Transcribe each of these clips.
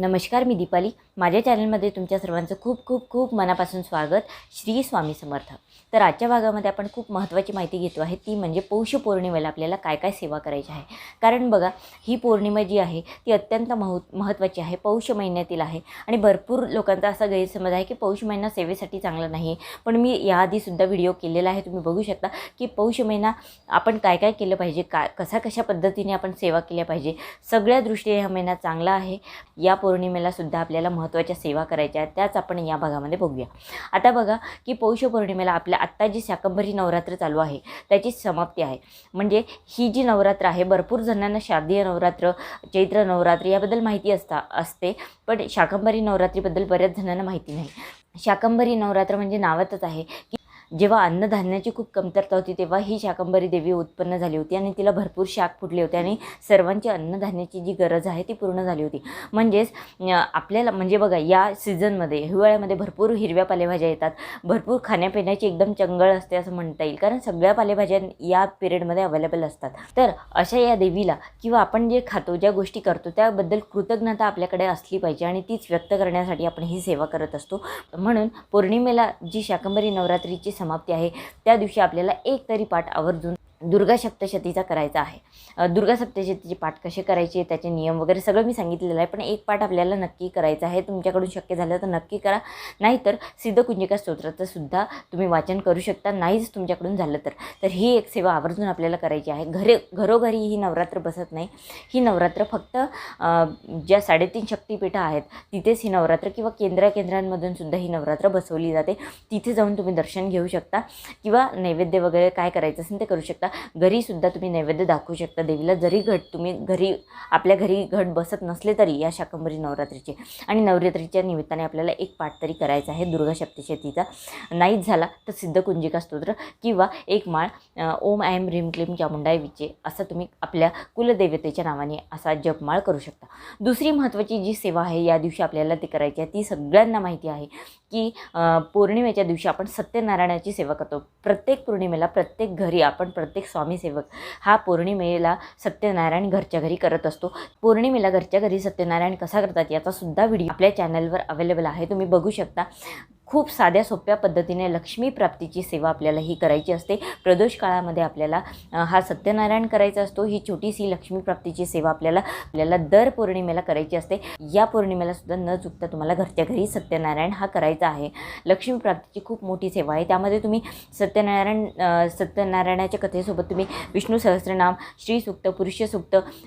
नमस्कार मी दीपाली. माझ्या चॅनलमध्ये तुमच्या सर्वांचं खूप खूप खूप मनापासून स्वागत. श्री स्वामी समर्थ. तर आजच्या भागामध्ये आपण खूप महत्त्वाची माहिती घेतो आहे. ती म्हणजे पौष पौर्णिमेला आपल्याला काय काय सेवा करायची आहे. कारण बघा ही पौर्णिमा जी आहे ती अत्यंत महु महत्त्वाची आहे. पौष महिन्यातील आहे. आणि भरपूर लोकांचा असा गैरसमज आहे की पौष महिना सेवेसाठी चांगला नाही पण मी याआधीसुद्धा व्हिडिओ केलेला आहे. तुम्ही बघू शकता की पौष महिना आपण काय काय केलं पाहिजे? का कशा कशा पद्धतीने आपण सेवा केल्या पाहिजे? सगळ्या दृष्टीने हा महिना चांगला आहे. या पौर्णिमेला सुद्धा आपल्याला महत्त्वाच्या सेवा करायच्या आहेत त्याच आपण या भागामध्ये बघूया. आता बघा की पौष पौर्णिमेला आपल्या आत्ता जी शाकंभरी नवरात्र चालू आहे त्याची समाप्ती आहे. म्हणजे ही जी नवरात्र आहे भरपूर जणांना शारदीय नवरात्र चैत्र नवरात्र याबद्दल माहिती असता असते पण शाकंभरी नवरात्रीबद्दल बऱ्याच जणांना माहिती नाही. शाकंभरी नवरात्र म्हणजे नावातच आहे की जेव्हा अन्नधान्याची खूप कमतरता होती तेव्हा ही शाकंभरी देवी उत्पन्न झाली होती आणि तिला भरपूर शाक फुटले होते आणि सर्वांची अन्नधान्याची जी गरज आहे ती पूर्ण झाली होती. म्हणजेच आपल्याला म्हणजे बघा या सीझनमध्ये हिवाळ्यामध्ये भरपूर हिरव्या पालेभाज्या येतात. भरपूर खाण्यापिण्याची एकदम चंगळ असते असं म्हणता येईल कारण सगळ्या पालेभाज्या या पिरियडमध्ये अवेलेबल असतात. तर अशा या देवीला किंवा आपण जे खातो ज्या गोष्टी करतो त्याबद्दल कृतज्ञता आपल्याकडे असली पाहिजे आणि तीच व्यक्त करण्यासाठी आपण ही सेवा करत असतो. म्हणून पौर्णिमेला जी शाकंभरी नवरात्रीची समाप्ती आहे. त्या दिवशी आपल्याला एक तरी पाठ आवर्जून दुर्गा सप्तशतीचा करायचा आहे. दुर्गा सप्तशतीचे पाठ कसे करायचे त्याचे नियम वगैरे सगळं मी सांगितलेलं आहे पण एक पाठ आपल्याला नक्की करायचं आहे. तुमच्याकडून शक्य झालं तर नक्की करा. नाहीतर सिद्धकुंजिका स्तोत्राचं सुद्धा तुम्ही वाचन करू शकता. नाहीच तुमच्याकडून झालं तर. तर ही एक सेवा आवर्जून आपल्याला करायची आहे. घरे घरोघरी ही नवरात्र बसत नाही. ही नवरात्र फक्त ज्या साडेतीन शक्तिपीठं आहेत तिथेच ही नवरात्र किंवा केंद्र केंद्रांमधून सुद्धा ही नवरात्र बसवली जाते. तिथे जाऊन तुम्ही दर्शन घेऊ शकता. किंवा नैवेद्य वगैरे काय करायचं असेल ते करू शकता. घरीसुद्धा तुम्ही नैवेद्य दाखवू शकता देवीला. जरी घट तुम्ही घरी आपल्या घरी घट बसत नसले तरी या शाकंभरी नवरात्रीचे. आणि नवरात्रीच्या निमित्ताने आपल्याला एक पाठ तरी करायचा आहे दुर्गा सप्तशतीचा. नाहीच झाला तर सिद्धकुंजिका स्तोत्र किंवा एक माळ ओम ऐम ह्रीम क्लीम चामुंडाय विचे असा तुम्ही आपल्या कुलदेवतेच्या नावाने असा जपमाळ करू शकता. दुसरी महत्त्वाची जी सेवा आहे या दिवशी आपल्याला ती करायची आहे ती सगळ्यांना माहिती आहे की पौर्णिमेच्या दिवशी आपण सत्यनारायणाची सेवा करतो. प्रत्येक पौर्णिमेला प्रत्येक घरी आपण प्रत्येक स्वामी सेवक हा पौर्णिमेला सत्यनारायण घरच्या घरी करत असतो. पौर्णिमेला घरच्या घरी सत्यनारायण कसा करतात याचासुद्धा व्हिडिओ आपल्या चॅनलवर अवेलेबल आहे. तुम्ही बघू शकता. खूप साध्या सोप्या पद्धतीने लक्ष्मी प्राप्तीची सेवा आपल्याला ही करायची असते. प्रदोष काळामध्ये आपल्याला हा सत्यनारायण करायचा असतो. ही छोटीशी लक्ष्मी प्राप्तीची सेवा आपल्याला आपल्याला दर पौर्णिमेला करायची असते. या पौर्णिमेला सुद्धा न चुकता तुम्हाला घरच्या घरी सत्यनारायण हा करायचा आहे. लक्ष्मी प्राप्तीची खूप मोठी सेवा आहे. त्यामध्ये तुम्ही सत्यनारायण सत्यनारायणाच्या कथेसोबत तुम्ही विष्णू सहस्रनाम श्री सुक्त पुरुष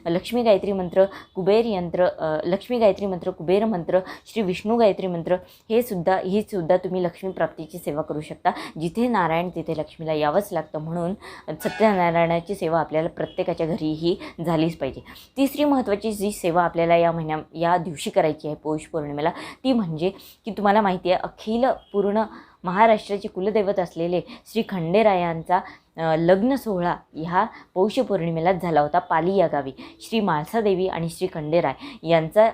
लक्ष्मी गायत्री मंत्र कुबेर यंत्र लक्ष्मी गायत्री मंत्र कुबेर मंत्र श्री विष्णू गायत्री मंत्र हे सुद्धा ही सुद्धा तुम्ही लक्ष्मी प्राप्तीची सेवा करू शकता. जिथे नारायण तिथे लक्ष्मीला यावंच लागतं म्हणून सत्यनारायणाची सेवा आपल्याला प्रत्येकाच्या घरीही झालीच पाहिजे. तिसरी महत्त्वाची जी सेवा आपल्याला या महिन्या या दिवशी करायची आहे पौष पौर्णिमेला ती म्हणजे की तुम्हाला माहिती आहे अखिल पूर्ण महाराष्ट्राचे कुलदैवत असलेले श्री खंडेरायांचा लग्न सोहळा ह्या पौष पौर्णिमेलाच झाला होता पाली या गावी. श्री माळसादेवी आणि श्री खंडेराय यांचा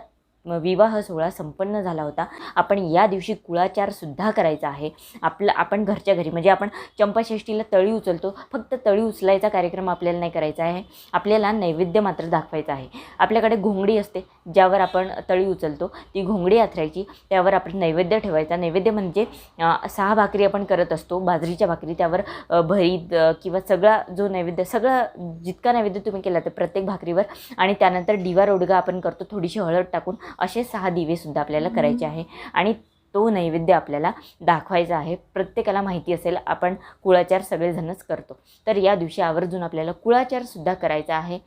विवाह सोहळा संपन्न झाला होता. आपण या दिवशी कुळाचारसुद्धा करायचा आहे. आपलं आपण घरच्या घरी म्हणजे आपण चंपाषष्टीला तळी उचलतो. फक्त तळी उचलायचा कार्यक्रम आपल्याला नाही करायचा आहे. आपल्याला नैवेद्य मात्र दाखवायचा आहे. आपल्याकडे घोंगडी असते ज्यावर आपण तळी उचलतो. ती घोंगडी आथरायची त्यावर आपण नैवेद्य ठेवायचा. नैवेद्य म्हणजे सहा भाकरी आपण करत असतो बाजरीच्या भाकरी. त्यावर भरीत किंवा सगळा जो नैवेद्य सगळा जितका नैवेद्य तुम्ही केला तर प्रत्येक भाकरीवर. आणि त्यानंतर डिवा रोडगा आपण करतो थोडीशी हळद टाकून. असे सहा दिवेसुद्धा आपल्याला करायचे आहे. आणि तो नैवेद्य आपल्याला दाखवायचा आहे. प्रत्येकाला माहिती असेल आपण कुळाचार सगळेजणच करतो. तर या दिवशी आवर्जून आपल्याला कुळाचारसुद्धा करायचा आहे.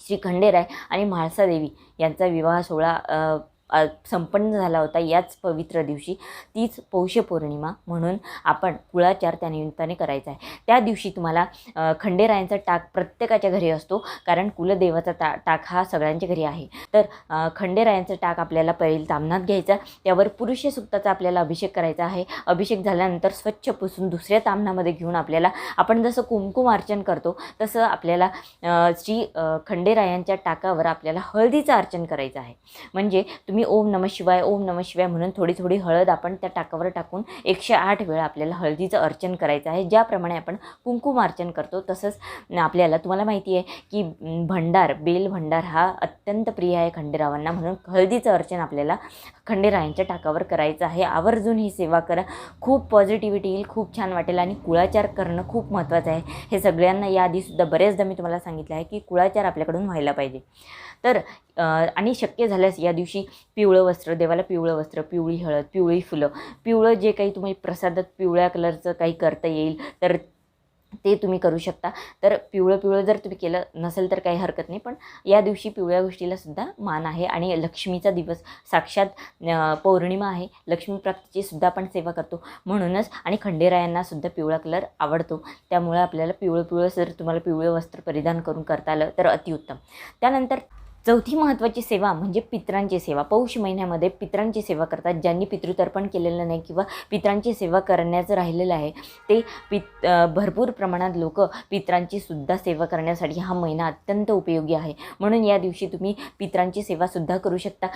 श्री खंडेराय आणि म्हाळसादेवी यांचा विवाह सोहळा संपन्न झाला होता याच पवित्र दिवशी. तीच पौष पौर्णिमा म्हणून आपण कुळाचार त्या निमित्ताने करायचा आहे. त्या दिवशी तुम्हाला खंडेरायांचा टाक प्रत्येकाच्या घरी असतो कारण कुलदेवाचा ता टाक हा सगळ्यांच्या घरी आहे. तर खंडेरायांचा टाक आपल्याला पहिल तामनात घ्यायचा त्यावर पुरुष सुक्ताचा आपल्याला अभिषेक करायचा आहे. अभिषेक झाल्यानंतर स्वच्छ पुसून दुसऱ्या तामनामध्ये घेऊन आपल्याला आपण जसं कुमकुम अर्चन करतो तसं आपल्याला श्री खंडेरायांच्या टाकावर आपल्याला हळदीचं अर्चन करायचं आहे. म्हणजे तुम्ही मी ओम नम शिवाय ओम नम शिवाय म्हणून थोडी थोडी हळद आपण त्या टाकावर टाकून एकशे आठ वेळा आपल्याला हळदीचं अर्चन करायचं आहे. ज्याप्रमाणे आपण कुंकुम अर्चन करतो तसंच आपल्याला तुम्हाला माहिती आहे की भंडार बेल भंडार हा अत्यंत प्रिय आहे खंडेरावांना म्हणून हळदीचं अर्चन आपल्याला खंडेरायांच्या टाकावर करायचं आहे. आवर्जून ही सेवा करा. खूप पॉझिटिव्हिटी येईल खूप छान वाटेल आणि कुळाचार करणं खूप महत्त्वाचं आहे. हे सगळ्यांना याआधीसुद्धा बरेचदा मी तुम्हाला सांगितलं आहे की कुळाचार आपल्याकडून व्हायला पाहिजे. तर आणि शक्य झाल्यास या दिवशी पिवळं वस्त्र देवाला पिवळं वस्त्र पिवळी हळद पिवळी फुलं पिवळं जे काही तुम्ही प्रसादात पिवळ्या कलरचं काही करता येईल तर ते तुम्ही करू शकता. तर पिवळं पिवळं जर तुम्ही केलं नसेल तर काही हरकत नाही पण या दिवशी पिवळ्या गोष्टीला सुद्धा मान आहे आणि लक्ष्मीचा दिवस साक्षात पौर्णिमा आहे. लक्ष्मीप्राप्तीची सुद्धा आपण सेवा करतो म्हणूनच आणि खंडेरायांना सुद्धा पिवळा कलर आवडतो. त्यामुळे आपल्याला पिवळं पिवळं जर तुम्हाला पिवळं वस्त्र परिधान करून करता आलं तर अतिउत्तम. त्यानंतर चौथी महत्त्वाची सेवा म्हणजे पितरांची सेवा. पौष महिन्यामध्ये पित्रांची सेवा करतात. ज्यांनी पितृतर्पण केलेलं नाही किंवा पितरांची सेवा करण्याचं राहिलेलं आहे ते पित भरपूर प्रमाणात लोक पित्रांची सुद्धा सेवा करण्यासाठी हा महिना अत्यंत उपयोगी आहे. म्हणून या दिवशी तुम्ही पित्रांची सेवासुद्धा करू शकता.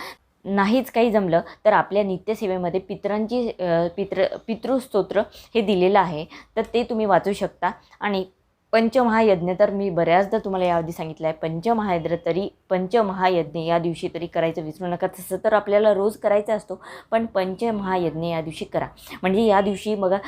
नाहीच काही जमलं तर आपल्या नित्यसेवेमध्ये पित्रांची पित्र पितृस्तोत्र हे दिलेलं आहे तर ते तुम्ही वाचू शकता. आणि पंचमहायज्ञ तर मी बऱ्याचदा तुम्हाला याआधी सांगितलं आहे. पंचमहायज्ञ तरी पंचमहायज्ञ या दिवशी तरी करायचं विसरू नका. तसं तर आपल्याला रोज करायचा असतो पण पंचमहायज्ञ या दिवशी करा. म्हणजे या दिवशी बघा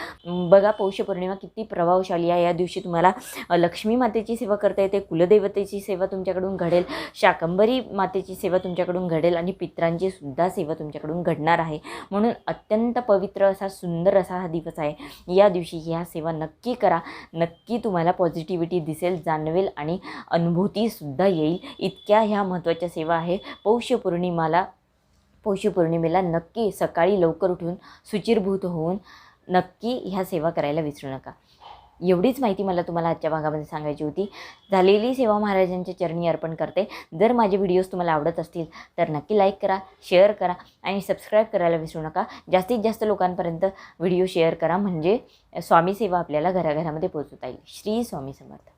बघा पौष पौर्णिमा किती प्रभावशाली आहे. या दिवशी तुम्हाला लक्ष्मी मातेची सेवा करता येते कुलदेवतेची सेवा तुमच्याकडून घडेल शाकंबरी मातेची सेवा तुमच्याकडून घडेल आणि पित्रांची सुद्धा सेवा तुमच्याकडून घडणार आहे. म्हणून अत्यंत पवित्र असा सुंदर असा हा दिवस आहे. या दिवशी ह्या सेवा नक्की करा. नक्की तुम्हाला पॉझिटिव्हिटी दिसेल जाणवेल आणि अनुभूतीसुद्धा येईल. इतक्या ह्या महत्त्वाच्या सेवा आहे पौष पौर्णिमाला पौष पौर्णिमेला नक्की सकाळी लवकर उठून सुचिरभूत होऊन नक्की ह्या सेवा करायला विसरू नका. एवढीच माहिती मला तुम्हाला आजच्या भागामध्ये सांगायची होती. झालेली सेवा महाराजांच्या चरणी अर्पण करते. जर माझे व्हिडिओज तुम्हाला आवडत असतील तर नक्की लाईक करा शेअर करा आणि सबस्क्राईब करायला विसरू नका. जास्तीत जास्त लोकांपर्यंत व्हिडिओ शेअर करा. म्हणजे स्वामी सेवा आपल्याला घराघरामध्ये पोहोचवता येईल. श्री स्वामी समर्थ.